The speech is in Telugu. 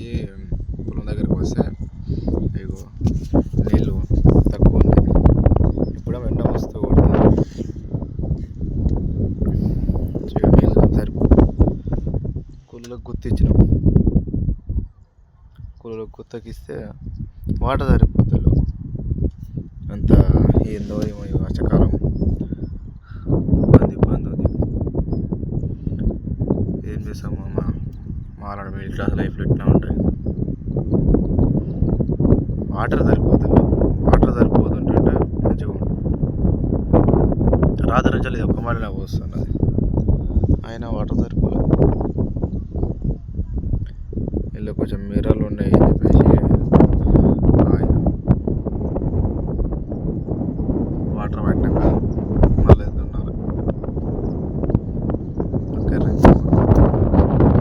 నుంచి పొలం దగ్గరకు వస్తే ఇగో నీళ్ళు తక్కువ ఉంది ఇప్పుడు ఎండ వస్తూ ఉంటుంది సరిపో కుళ్ళకు గుర్తించినాం కుళ్ళకు గుత్తకిస్తే వాటర్ సరిపోతుంది అంత ఏందో ఏమో వర్షకాలం. ఇబ్బంది ఇబ్బంది ఉంది. ఏం చేసాము వాళ్ళ మిడిల్ క్లాస్ లైఫ్లో ఇట్లా ఉంటాయి వాటర్ సరిపోతుంది? వాటర్ సరిపోతుంటే మంచిగా రాత్రి నుంచి ఇది ఒక్క మాట నాకు వస్తున్నది. అయినా వాటర్ సరిపోలేదు వీళ్ళు కొంచెం మీరాలు ఉన్నాయి